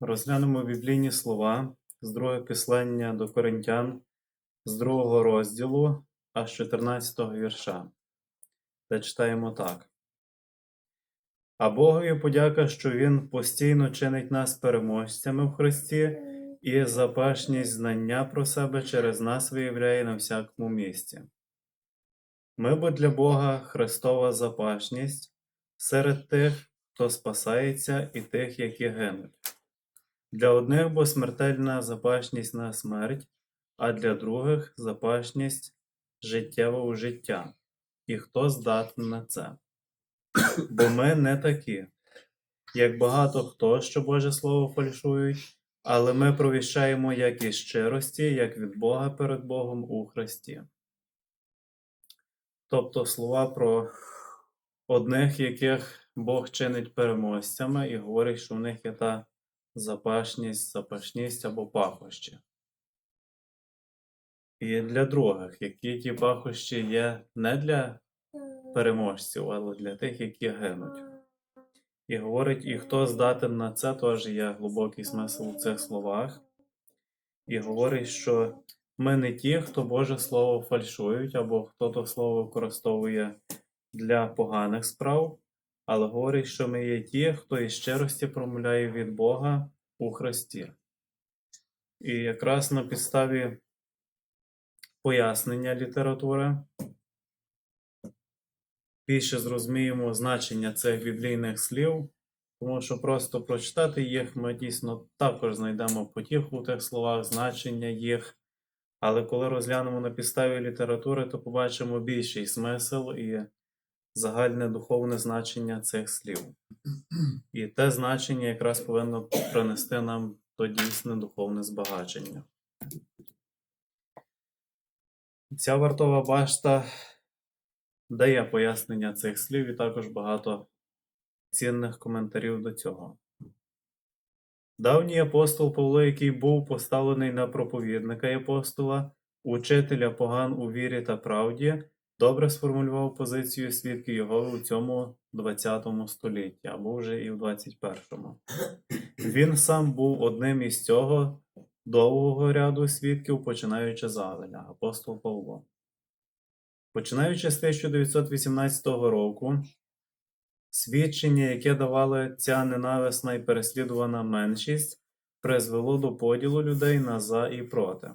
Розглянемо біблійні слова з другого післання до Коринтян з другого розділу аж 14 вірша, де читаємо так. А Богові подяка, що Він постійно чинить нас переможцями в Христі і запашність знання про себе через нас виявляє на всякому місці. Ми бо для Бога Христова запашність серед тих, хто спасається, і тих, які гинуть. Для одних бо смертельна запашність на смерть, а для других запашність життєва у життя. І хто здатний на це? Бо ми не такі, як багато хто, що Боже Слово фальшують, але ми провіщаємо як із щирості, як від Бога перед Богом у Христі. Тобто слова про одних, яких Бог чинить переможцями, і говорить, що в них є та запашність, запашність або пахощі. І для других, які ті пахощі є не для переможців, але для тих, які гинуть. І говорить, і хто здатен на це, теж є глибокий смисл у цих словах. І говорить, що ми не ті, хто Боже Слово фальшують, або хто то слово використовує для поганих справ, але говорить, що ми є ті, хто із щирості промовляє від Бога у Христі. І якраз на підставі пояснення літератури більше зрозуміємо значення цих біблійних слів, тому що просто прочитати їх ми дійсно також знайдемо потіху у тих словах, значення їх. Але коли розглянемо на підставі літератури, то побачимо більший смисл і загальне духовне значення цих слів. І те значення якраз повинно принести нам то дійсне духовне збагачення. Ця вартова башта дає пояснення цих слів і також багато цінних коментарів до цього. Давній апостол Павло, який був поставлений на проповідника й апостола, учителя поган у вірі та правді, добре сформулював позицію свідків Єгови у цьому 20 столітті або вже і в 21-му. Він сам був одним із цього довгого ряду свідків, починаючи з Авеля, апостол Павло. Починаючи з 1918 року, свідчення, яке давала ця ненависна і переслідувана меншість, призвело до поділу людей на за і проти.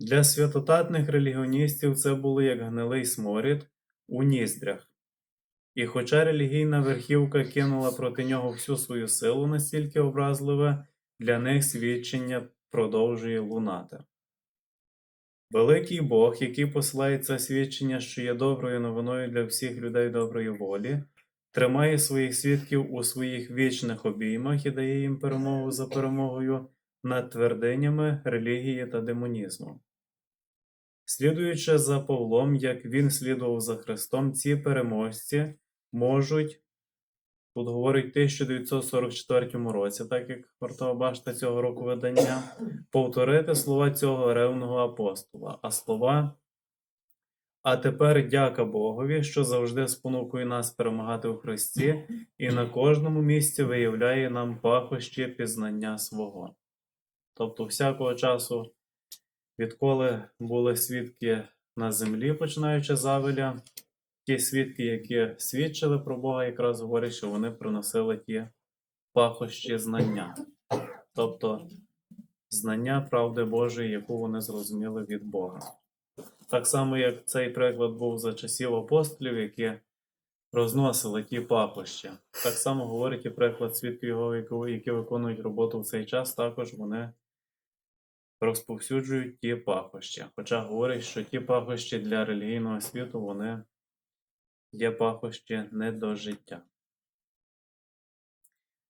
Для святотатних релігіоністів це було як гнилий сморід у ніздрях. І хоча релігійна верхівка кинула проти нього всю свою силу настільки образливе, для них свідчення продовжує лунати. Великий Бог, який посилає це свідчення, що є доброю новиною для всіх людей доброї волі, тримає своїх свідків у своїх вічних обіймах і дає їм перемогу за перемогою над твердинями релігії та демонізму. Слідуючи за Павлом, як він слідував за Христом, ці переможці можуть, тут говорить в 1944 році, так як вартова башта цього року видання, повторити слова цього ревного апостола, а слова а тепер дяка Богові, що завжди спонукує нас перемагати у Христі і на кожному місці виявляє нам пахощі пізнання свого. Тобто, всякого часу, відколи були свідки на землі, починаючи з ті свідки, які свідчили про Бога, якраз говорять, що вони приносили ті пахощі знання, тобто знання правди Божої, яку вони зрозуміли від Бога. Так само, як цей приклад був за часів апостолів, які розносили ті пахощі. Так само говорить і приклад свідків його, які виконують роботу в цей час, також вони розповсюджують ті пахощі. Хоча говорять, що ті пахощі для релігійного світу вони є пахощі не до життя.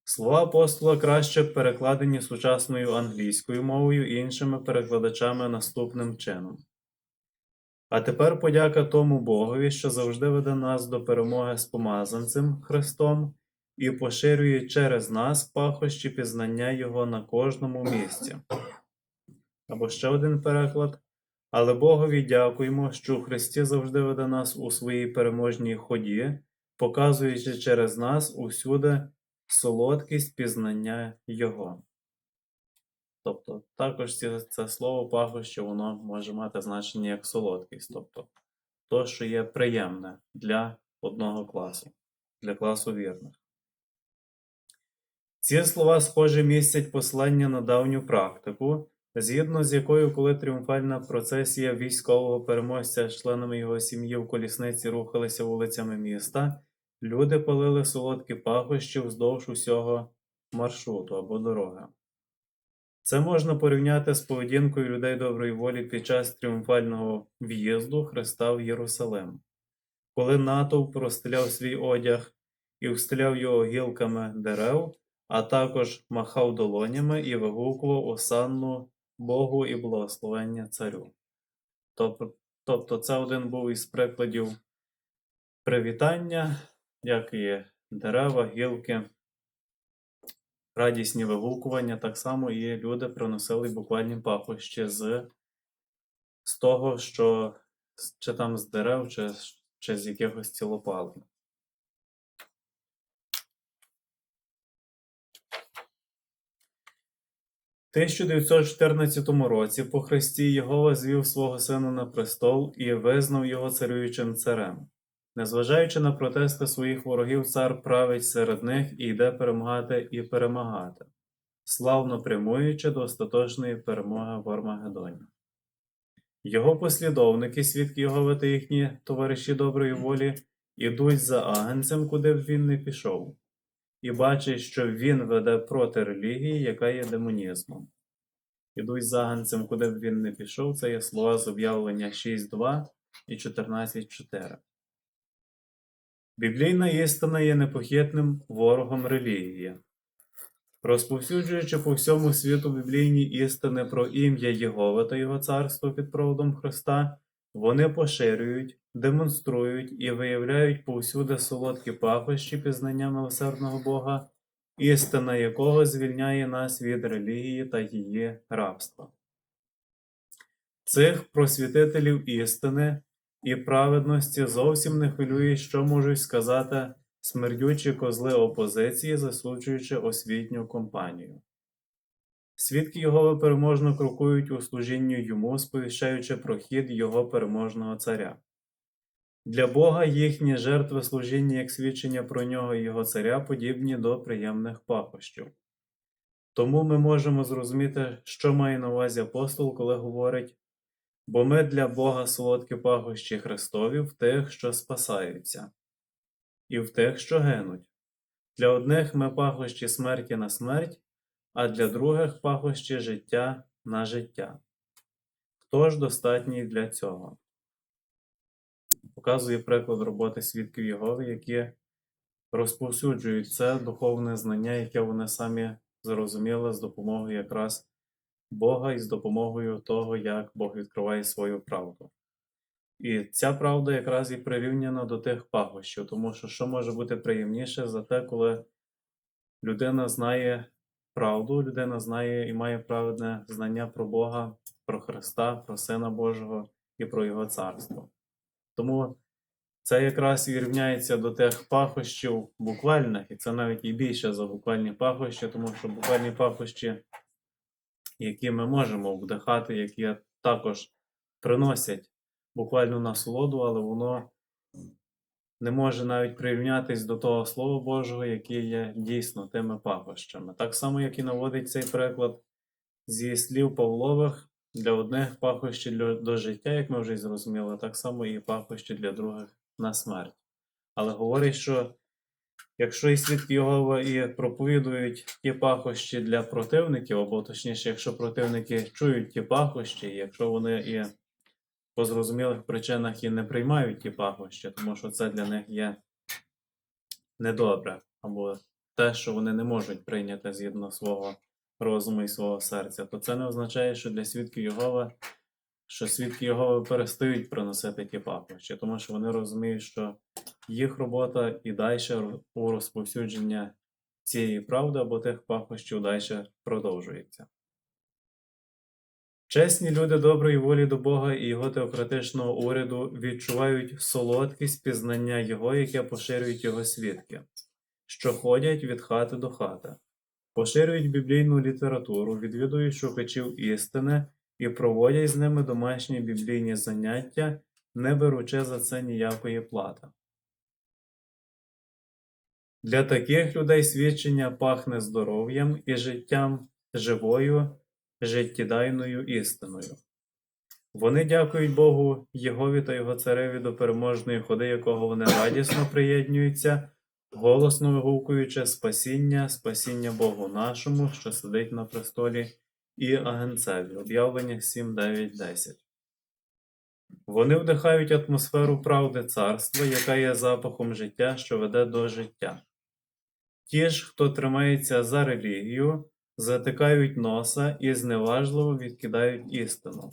Слова апостола краще перекладені сучасною англійською мовою і іншими перекладачами наступним чином. А тепер подяка тому Богові, що завжди веде нас до перемоги з помазанцем Христом і поширює через нас пахощі пізнання Його на кожному місці. Або ще один переклад. Але Богові дякуємо, що у Христі завжди веде нас у своїй переможній ході, показуючи через нас усюди солодкість пізнання Його. Тобто, також це, слово пахощі, воно може мати значення як солодкість, тобто то, що є приємне для одного класу, для класу вірних. Ці слова схоже містять послання на давню практику, згідно з якою, коли тріумфальна процесія військового переможця з членами його сім'ї в колісниці рухалися вулицями міста, люди палили солодкі пахощі вздовж усього маршруту або дороги. Це можна порівняти з поведінкою людей доброї волі під час тріумфального в'їзду Христа в Єрусалим, коли натовп розстеляв свій одяг і встеляв його гілками дерев, а також махав долонями і вигукував осанну Богу і благословення царю. Тобто, це один був із прикладів привітання, як і дерева, гілки, радісні вигукування, так само і люди приносили буквальні пахощі з, з того, що чи там з дерев, чи, чи з якихось цілопалень. 1914 році по Христі Єгова звів свого сина на престол і визнав його царюючим царем. Незважаючи на протести своїх ворогів, цар править серед них і йде перемагати і перемагати, славно прямуючи до остаточної перемоги в Армагедоні. Його послідовники, свідки Єгови та їхні товариші доброї волі, ідуть за агенцем, куди б він не пішов, і бачать, що він веде проти релігії, яка є демонізмом. Ідуть за агенцем, куди б він не пішов, це є слова з об'явлення 6.2 і 14.4. Біблійна істина є непохитним ворогом релігії. Розповсюджуючи по всьому світу біблійні істини про ім'я Єгова та Його царство під проводом Христа, вони поширюють, демонструють і виявляють повсюди солодкі пахощі пізнання милосердного Бога, істина якого звільняє нас від релігії та її рабства. Цих просвітителів істини і праведності зовсім не хвилює, що можуть сказати смердючі козли опозиції, засуджуючи освітню компанію. Свідки Його переможно крокують у служінню йому, сповіщаючи про хід його переможного царя. Для Бога їхні жертви служіння як свідчення про нього і його царя подібні до приємних пахощів. Тому ми можемо зрозуміти, що має на увазі апостол, коли говорить Бо ми для Бога солодкі пахощі Христові в тих, що спасаються, і в тих, що гинуть. Для одних ми пахощі смерті на смерть, а для других пахощі життя на життя. Хто ж достатній для цього? Показує приклад роботи свідків Єгови, які розповсюджують це духовне знання, яке вони самі зрозуміли з допомогою якраз Бога і з допомогою того, як Бог відкриває свою правду. І ця правда якраз і прирівняна до тих пахощів, тому що що може бути приємніше за те, коли людина знає правду, людина знає і має праведне знання про Бога, про Христа, про Сина Божого і про Його царство. Тому це якраз і рівняється до тих пахощів буквальних, і це навіть і більше за буквальні пахощі, тому що буквальні пахощі які ми можемо вдихати, які також приносять буквальну насолоду, але воно не може навіть прирівнятись до того Слова Божого, яке є дійсно тими пахощами. Так само, як і наводить цей приклад зі слів Павлових, для одних пахощі до життя, як ми вже й зрозуміли, так само і пахощі для других на смерть. Але говорить, що Якщо і свідки Єгова і проповідують ті пахощі для противників, або точніше, якщо противники чують ті пахощі, якщо вони і по зрозумілих причинах і не приймають ті пахощі, тому що це для них є недобре, або те, що вони не можуть прийняти згідно свого розуму і свого серця, то це не означає, що для свідків Єгова, що свідки Єгови перестають приносити ті пахощі, тому що вони розуміють, що їх робота і далі у розповсюдження цієї правди або тих пахощів далі продовжується. Чесні люди доброї волі до Бога і його теократичного уряду відчувають солодкість пізнання Його, яке поширюють його свідки. що ходять від хати до хати, поширюють біблійну літературу, відвідують шукачів істини і проводять з ними домашні біблійні заняття, не беручи за це ніякої плати. Для таких людей свідчення пахне здоров'ям і життям живою, життєдайною істиною. Вони дякують Богу, Єгові та його цареві до переможної ходи, якого вони радісно приєднуються, голосно вигукуючи спасіння, спасіння Богу нашому, що сидить на престолі, і агенцеві. Об'явлення 7, 9, 10. Вони вдихають атмосферу правди царства, яка є запахом життя, що веде до життя. Ті ж, хто тримається за релігію, затикають носа і зневажливо відкидають істину,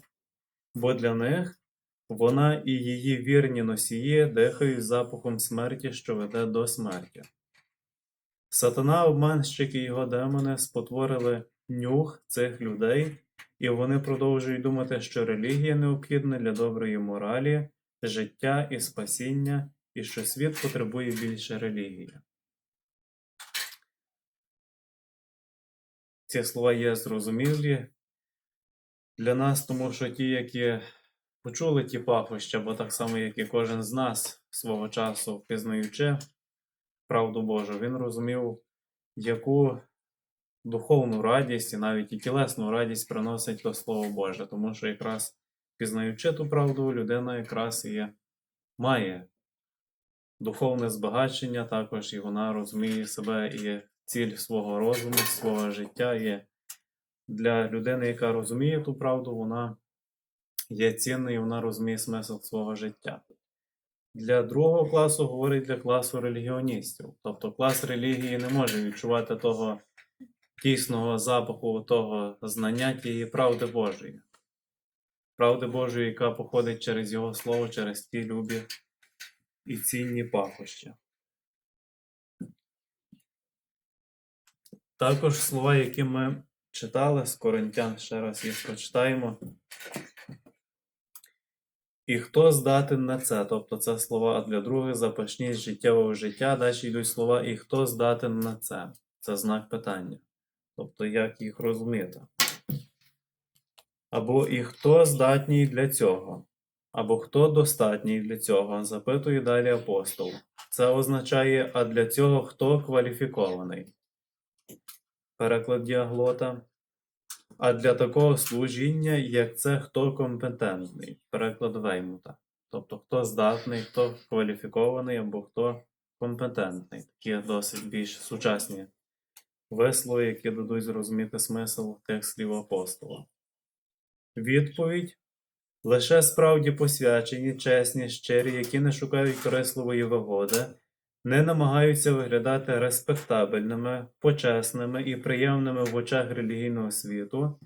бо для них вона і її вірні носії дихають запахом смерті, що веде до смерті. Сатана, обманщик і його демони спотворили нюх цих людей, і вони продовжують думати, що релігія необхідна для доброї моралі, життя і спасіння, і що світ потребує більше релігії. Ці слова є зрозумілі для нас, тому що ті, які почули ті пахощі, бо так само, як і кожен з нас свого часу впізнаючи правду Божу, він розумів, яку духовну радість і навіть і тілесну радість приносить то Слово Боже, тому що якраз пізнаючи ту правду, людина якраз і має духовне збагачення, також і вона розуміє себе і ціль свого розуму, свого життя є для людини, яка розуміє ту правду, вона є цінною, вона розуміє смисл свого життя. Для другого класу говорить для класу релігіоністів. Тобто клас релігії не може відчувати того дійсного запаху, того знання тієї правди Божої. Правди Божої, яка походить через Його Слово, через ті любі і цінні пахощі. Також слова, які ми читали з Коринтян, ще раз їх прочитаємо. І хто здатен на це? Тобто це слова для других, запашність життєвого життя. Далі йдуть слова, і хто здатен на це? Це знак питання. Тобто, як їх розуміти? Або і хто здатній для цього? Або хто достатній для цього? Запитує далі апостол. Це означає, а для цього хто кваліфікований? Переклад діаглота. А для такого служіння, як це хто компетентний, переклад Веймута. Тобто хто здатний, хто кваліфікований або хто компетентний. Такі досить більш сучасні вислови, які дадуть зрозуміти смисл тих слів апостола. Відповідь лише справді посвячені, чесні, щирі, які не шукають корисливої вигоди, не намагаються виглядати респектабельними, почесними і приємними в очах релігійного світу,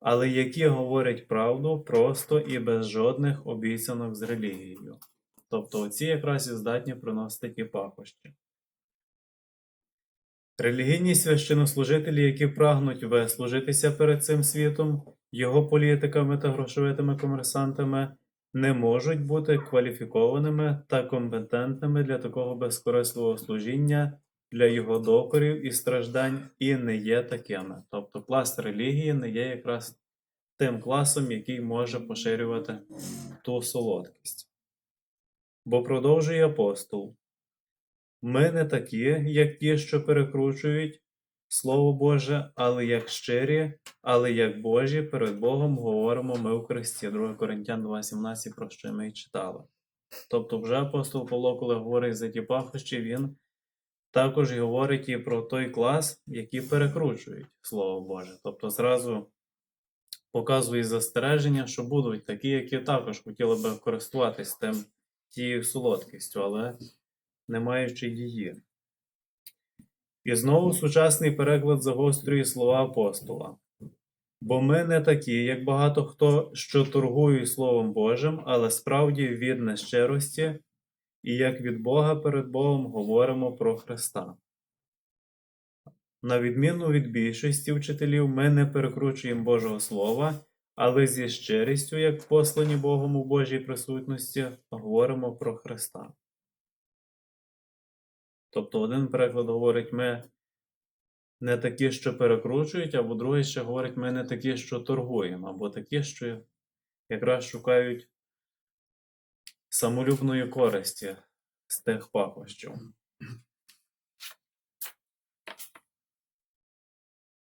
але які говорять правду просто і без жодних обіцянок з релігією. Тобто оці якраз і здатні приносити ті пахощі. Релігійні священнослужителі, які прагнуть вислужитися перед цим світом, його політиками та грошовитими комерсантами, не можуть бути кваліфікованими та компетентними для такого безкорисливого служіння, для його докорів і страждань, і не є такими. Тобто клас релігії не є якраз тим класом, який може поширювати ту солодкість. Бо продовжує апостол. Ми не такі, як ті, що перекручують Слово Боже, але як щирі, але як Божі перед Богом говоримо ми у Христі. 2 Коринтян 2,17, про що ми й читали. Тобто, вже апостол Павло, коли говорить за ті пахощі, він також говорить і про той клас, які перекручують Слово Боже. Тобто, зразу показує застереження, що будуть такі, які також хотіли би користуватись тим тією солодкістю, але не маючи її. І знову сучасний переклад загострює слова апостола. Бо ми не такі, як багато хто, що торгують Словом Божим, але справді від нещирості, і як від Бога перед Богом говоримо про Христа. На відміну від більшості вчителів, ми не перекручуємо Божого Слова, але зі щирістю, як послані Богом у Божій присутності, говоримо про Христа. Тобто один переклад говорить, ми не такі, що перекручують, або другий ще говорить, ми не такі, що торгуємо, або такі, що якраз шукають самолюбної користі з тих пахощів.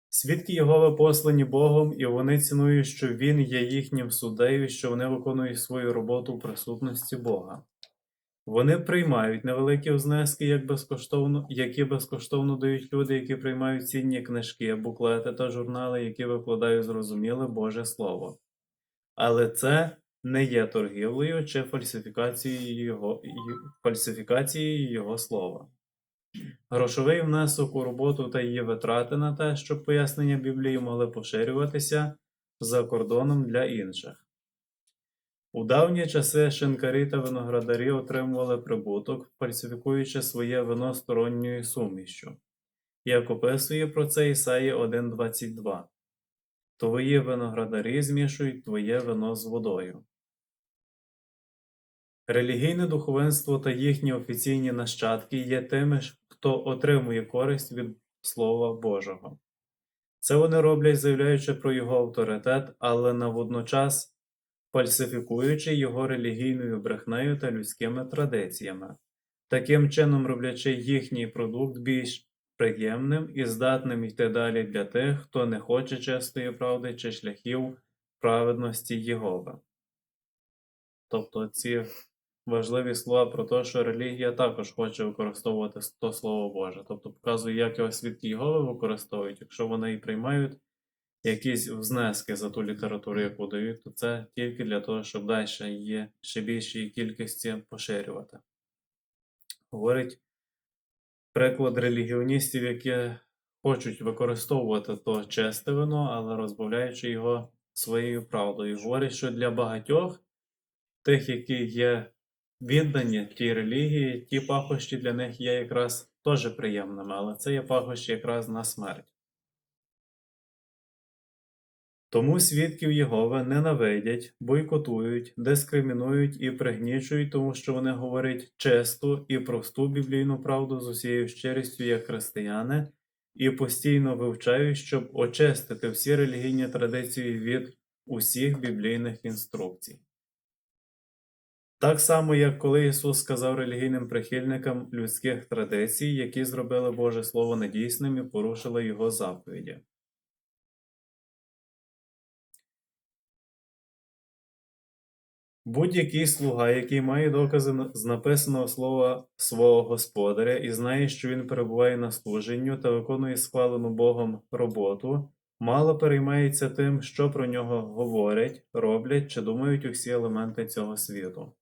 Свідки Єгови послані Богом, і вони цінують, що Він є їхнім суддею, що вони виконують свою роботу в присутності Бога. Вони приймають невеликі внески, як безкоштовно, які безкоштовно дають люди, які приймають цінні книжки, буклети та журнали, які викладають зрозуміле Боже Слово. Але це не є торгівлею чи фальсифікацією його, фальсифікацією його слова. Грошовий внесок у роботу та її витрати на те, щоб пояснення Біблії могли поширюватися за кордоном для інших. У давні часи шинкарі та виноградарі отримували прибуток, фальсифікуючи своє вино сторонньою сумішчю. Як описує про це Ісаї 1.22. Твої виноградарі змішують твоє вино з водою. Релігійне духовенство та їхні офіційні нащадки є тими, хто отримує користь від Слова Божого. Це вони роблять, заявляючи про його авторитет, але на водночас фальсифікуючи його релігійною брехнею та людськими традиціями, таким чином роблячи їхній продукт більш приємним і здатним йти далі для тих, хто не хоче чистої правди чи шляхів праведності Єгови. Тобто ці важливі слова про те, що релігія також хоче використовувати то Слово Боже. Тобто показує, як його свідки Єгови використовують, якщо вони і приймають якісь внески за ту літературу, яку дають, то це тільки для того, щоб далі її ще більшій кількості поширювати. Говорить приклад релігіоністів, які хочуть використовувати то чисте вино, але розбавляючи його своєю правдою. Говорить, що для багатьох тих, які є віддані тій релігії, ті пахощі для них є якраз теж приємними, але це є пахощі якраз на смерть. Тому свідків Єгови ненавидять, бойкотують, дискримінують і пригнічують, тому що вони говорять чисту і просту біблійну правду з усією щирістю як християни, і постійно вивчають, щоб очистити всі релігійні традиції від усіх біблійних інструкцій. Так само, як коли Ісус сказав релігійним прихильникам людських традицій, які зробили Боже Слово недійсним і порушили Його заповіді. Будь-який слуга, який має докази з написаного слова свого господаря і знає, що він перебуває на служенню та виконує схвалену Богом роботу, мало переймається тим, що про нього говорять, роблять чи думають усі елементи цього світу.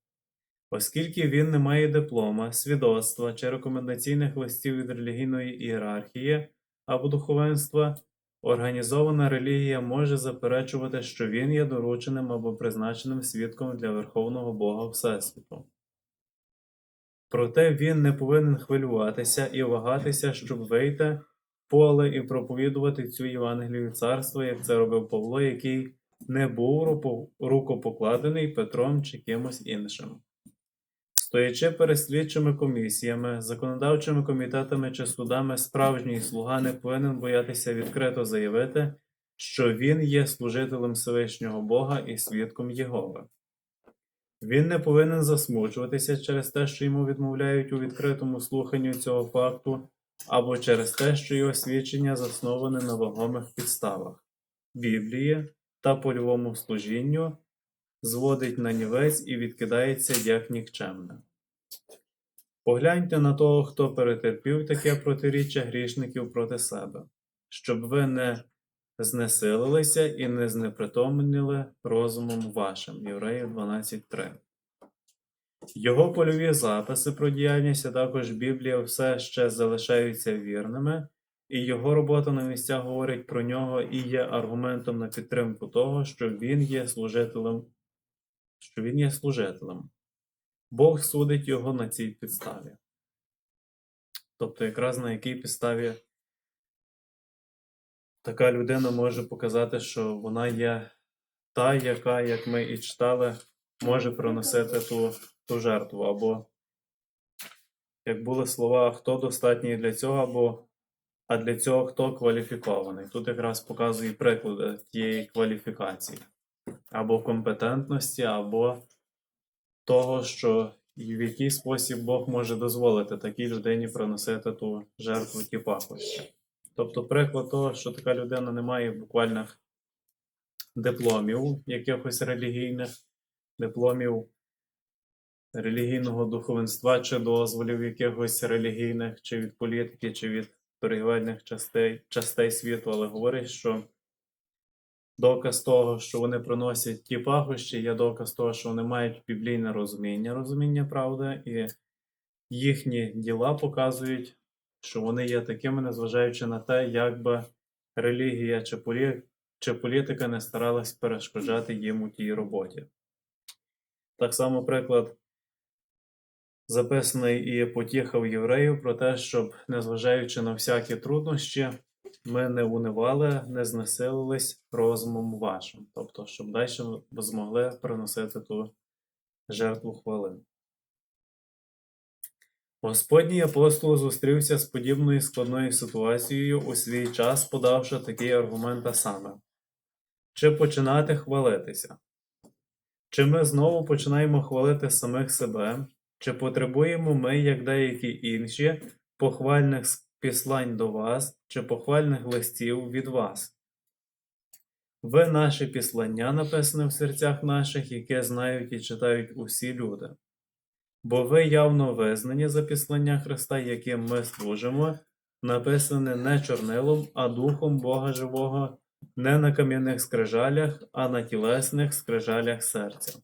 Оскільки він не має диплома, свідоцтва чи рекомендаційних листів від релігійної ієрархії або духовенства, Організована релігія може заперечувати, що він є дорученим або призначеним свідком для Верховного Бога Всесвіту. Проте він не повинен хвилюватися і вагатися, щоб вийти поле і проповідувати цю Євангелію царства, як це робив Павло, який не був рукопокладений Петром чи кимось іншим. Стоячи перед слідчими комісіями, законодавчими комітетами чи судами, справжній слуга не повинен боятися відкрито заявити, що він є служителем Всевишнього Бога і свідком Єгови. Він не повинен засмучуватися через те, що йому відмовляють у відкритому слуханню цього факту, або через те, що його свідчення засноване на вагомих підставах Біблії та польовому служінню, зводить на нівець і відкидається як нікчемне. Погляньте на того, хто перетерпів таке протиріччя грішників проти себе, щоб ви не знесилилися і не знепритомніли розумом вашим. Євреїв 12.3. Його польові записи про діяльність, а також Біблія все ще залишаються вірними, і його робота на місцях говорить про нього і є аргументом на підтримку того, що він є служителем, що він є служителем. Бог судить його на цій підставі. Тобто, якраз на якій підставі така людина може показати, що вона є та, яка, як ми і читали, може приносити ту, ту жертву, або як були слова хто достатній для цього, або а для цього хто кваліфікований. Тут якраз показує приклади тієї кваліфікації, або компетентності, або того, що в який спосіб Бог може дозволити такій людині приносити ту жертву ті пахощі. Тобто, приклад того, що така людина не має буквальних дипломів якихось релігійних, дипломів релігійного духовенства чи дозволів якихось релігійних, чи від політики, чи від торгівельних частей, частей світу, але говорить, що доказ того, що вони приносять ті пахощі, є доказ того, що вони мають біблійне розуміння, розуміння правди, і їхні діла показують, що вони є такими, незважаючи на те, як би релігія чи, полі... чи політика не старалась перешкоджати їм у тій роботі. Так само приклад записаний і потіхав євреїв про те, щоб, незважаючи на всякі труднощі, ми не унивали, не знесилились розумом вашим. Тобто, щоб далі ви змогли приносити ту жертву хвали. Господній апостол зустрівся з подібною складною ситуацією у свій час, подавши такий аргумент а саме: чи починати хвалитися? Чи ми знову починаємо хвалити самих себе, чи потребуємо ми, як деякі інші, похвальних післань до вас, чи похвальних листів від вас? Ви наше післання написане в серцях наших, яке знають і читають усі люди. Бо ви явно визнані за післання Христа, яким ми служимо, написане не чорнилом, а духом Бога Живого, не на кам'яних скрижалях, а на тілесних скрижалях серця.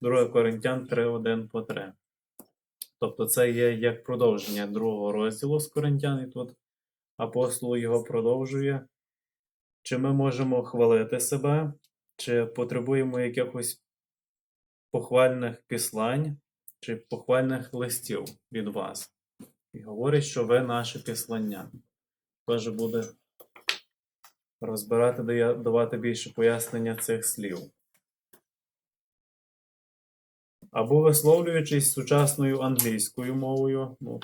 2 Коринтян 3.1 по 3. Тобто це є як продовження другого розділу з Коринтян, і тут апостол його продовжує. Чи ми можемо хвалити себе, чи потребуємо якихось похвальних післань, чи похвальних листів від вас? І говорить, що ви наше післання. Теж буде розбирати, давати більше пояснення цих слів. Або висловлюючись сучасною англійською мовою, ну,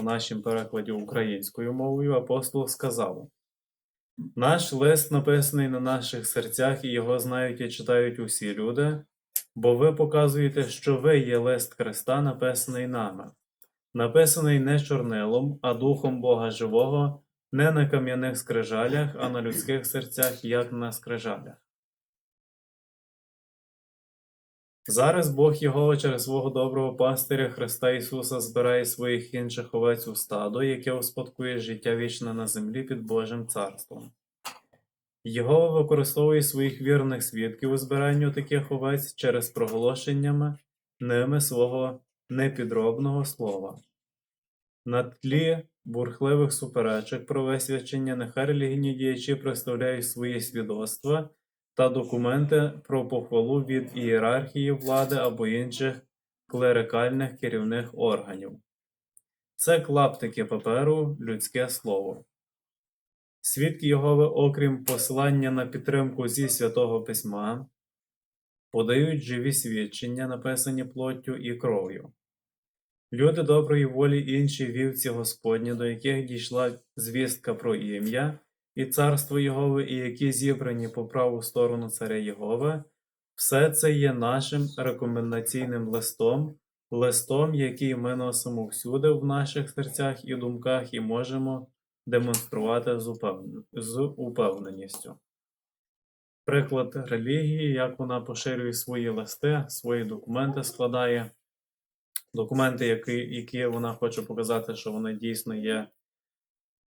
у нашому перекладі українською мовою, апостол сказав: Наш лист написаний на наших серцях, і його знають і читають усі люди, бо ви показуєте, що ви є лист Христа, написаний нами, написаний не чорнилом, а духом Бога Живого, не на кам'яних скрижалях, а на людських серцях, як на скрижалях. Зараз Бог Єгова через свого доброго пастиря Христа Ісуса збирає своїх інших овець у стадо, яке успадкує життя вічне на землі під Божим царством. Єгова використовує своїх вірних свідків у збиранню таких овець через проголошеннями ними свого непідробного слова. На тлі бурхливих суперечок про висвячення нехай релігійні діячі представляють свої свідоцтва та документи про похвалу від ієрархії влади або інших клерикальних керівних органів. Це клаптики паперу, людське слово. Свідки Єгови, окрім посилання на підтримку зі святого письма, подають живі свідчення, написані плоттю і кров'ю. Люди доброї волі інші вівці Господні, до яких дійшла звістка про ім'я і царство Єгови, і які зібрані по праву сторону царя Єгови, все це є нашим рекомендаційним листом, листом, який ми носимо всюди в наших серцях і думках, і можемо демонструвати з, упевн- з упевненістю. Приклад релігії, як вона поширює свої листи, свої документи складає, документи, які, які вона хоче показати, що вони дійсно є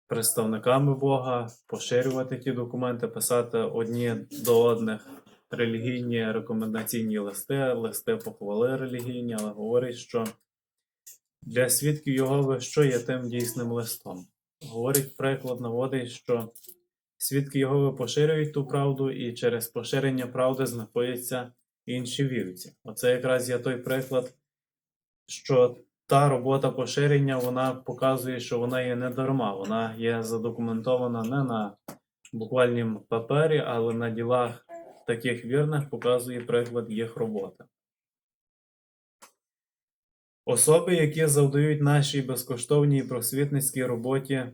представниками Бога, поширювати ті документи, писати одні до одних релігійні рекомендаційні листи, листи похвали релігійні, але говорить, що для свідків Єгови, що є тим дійсним листом. Говорить приклад, наводить, що свідки Єгови поширюють ту правду, і через поширення правди знаходяться інші вівці. Оце якраз є той приклад, що та робота поширення вона показує, що вона є не дарма, вона є задокументована не на буквальнім папері, але на ділах таких вірних показує приклад їх роботи. Особи, які завдають нашій безкоштовній просвітницькій роботі,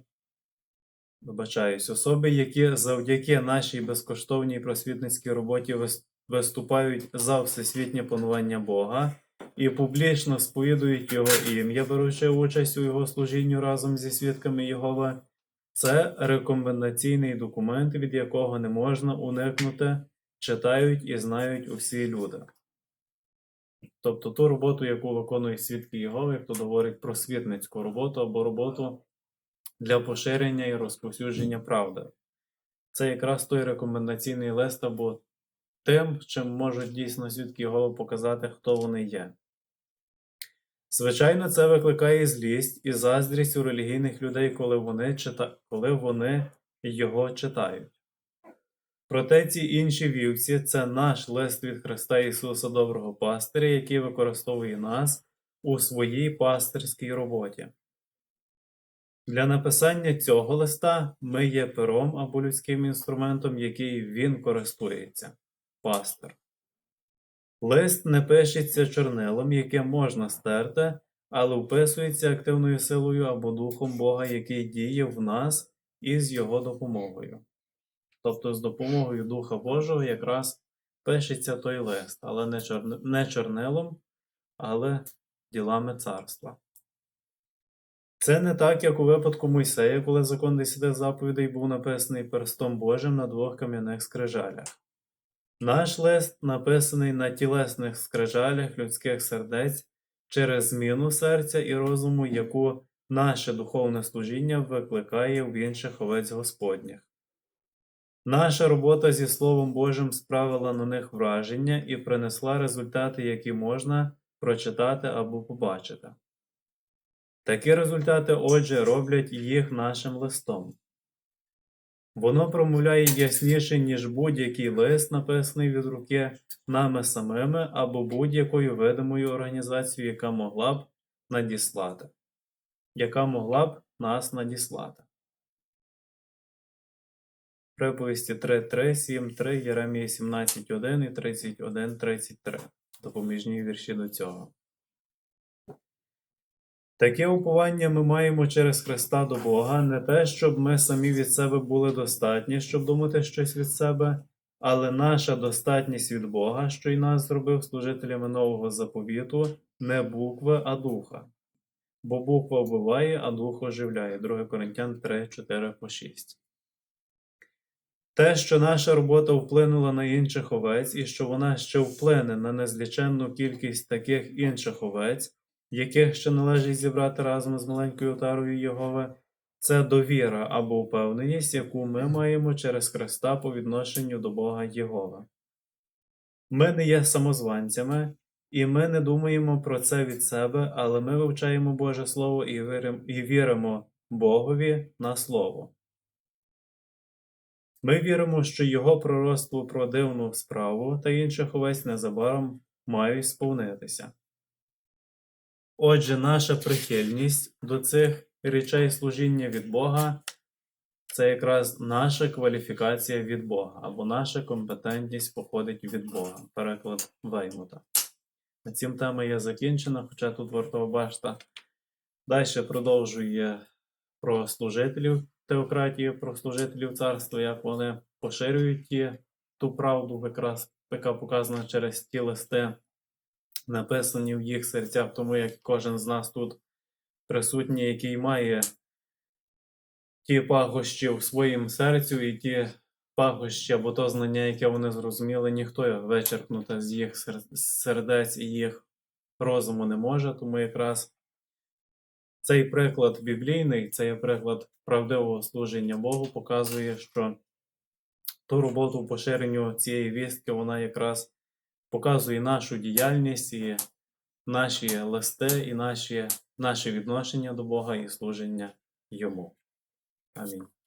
вибачаюсь, особи, які завдяки нашій безкоштовній просвітницькій роботі виступають за всесвітнє панування Бога і публічно сповідують Його ім'я, беручи участь у Його служінню разом зі свідками Єгова, це рекомендаційний документ, від якого не можна уникнути, читають і знають усі люди. Тобто ту роботу, яку виконують свідки Єгови, тут говорить про світницьку роботу або роботу для поширення і розповсюдження правди. Це якраз той рекомендаційний лист або тим, чим можуть дійсно свідки Єгови показати, хто вони є. Звичайно, це викликає злість і заздрість у релігійних людей, коли вони, чита... коли вони його читають. Проте ці інші вівці це наш лист від Христа Ісуса Доброго Пастиря, який використовує нас у своїй пастирській роботі. Для написання цього листа ми є пером або людським інструментом, який він користується пастир. Лист не пишеться чорнилом, яке можна стерти, але вписується активною силою або духом Бога, який діє в нас і з його допомогою. Тобто з допомогою Духа Божого якраз пишеться той лист, але не, чорни... не чорнилом, але ділами царства. Це не так, як у випадку Мойсея, коли закон десяти заповідей був написаний перстом Божим на двох кам'яних скрижалях. Наш лист написаний на тілесних скрижалях людських сердець через зміну серця і розуму, яку наше духовне служіння викликає в інших овець Господніх. Наша робота зі Словом Божим справила на них враження і принесла результати, які можна прочитати або побачити. Такі результати, отже, роблять їх нашим листом. Воно промовляє ясніше, ніж будь-який лист, написаний від руки нами самими або будь-якою видимою організацією, яка могла б надіслати, яка могла б нас надіслати. Приповісті 3.3, 7.3, Єремія 17.1 і 31.33. Допоміжні вірші до цього. Таке уповання ми маємо через Христа до Бога, не те, щоб ми самі від себе були достатні, щоб думати щось від себе, але наша достатність від Бога, що й нас зробив служителями нового заповіту, не букви, а духа. Бо буква вбиває, а дух оживляє. 2 Коринтян 3, 4 по 6. Те, що наша робота вплинула на інших овець, і що вона ще вплине на незліченну кількість таких інших овець, яких ще належить зібрати разом з маленькою отарою Єгови, це довіра або впевненість, яку ми маємо через Христа по відношенню до Бога Єгова. Ми не є самозванцями, і ми не думаємо про це від себе, але ми вивчаємо Боже Слово і віримо, Богові на Слово. Ми віримо, що Його пророцтво про дивну справу та інших овець незабаром мають сповнитися. Отже, наша прихильність до цих речей служіння від Бога це якраз наша кваліфікація від Бога, або наша компетентність походить від Бога. Переклад Веймута. На цим тема є закінчена, хоча тут вартова башта далі продовжує про служителів теократії, про служителів царства, як вони поширюють ті, ту правду, якраз, яка показана через ті листи написані в їх серцях, тому як кожен з нас тут присутній, який має ті пагощі в своїм серцю, і ті пагощі або то знання, яке вони зрозуміли, ніхто вичерпнути з їх сердець і їх розуму не може, тому якраз цей приклад біблійний, цей приклад правдивого служіння Богу показує, що ту роботу поширенню цієї вістки, вона якраз показує нашу діяльність і наші листи, і наші, наші відношення до Бога і служення Йому. Амінь.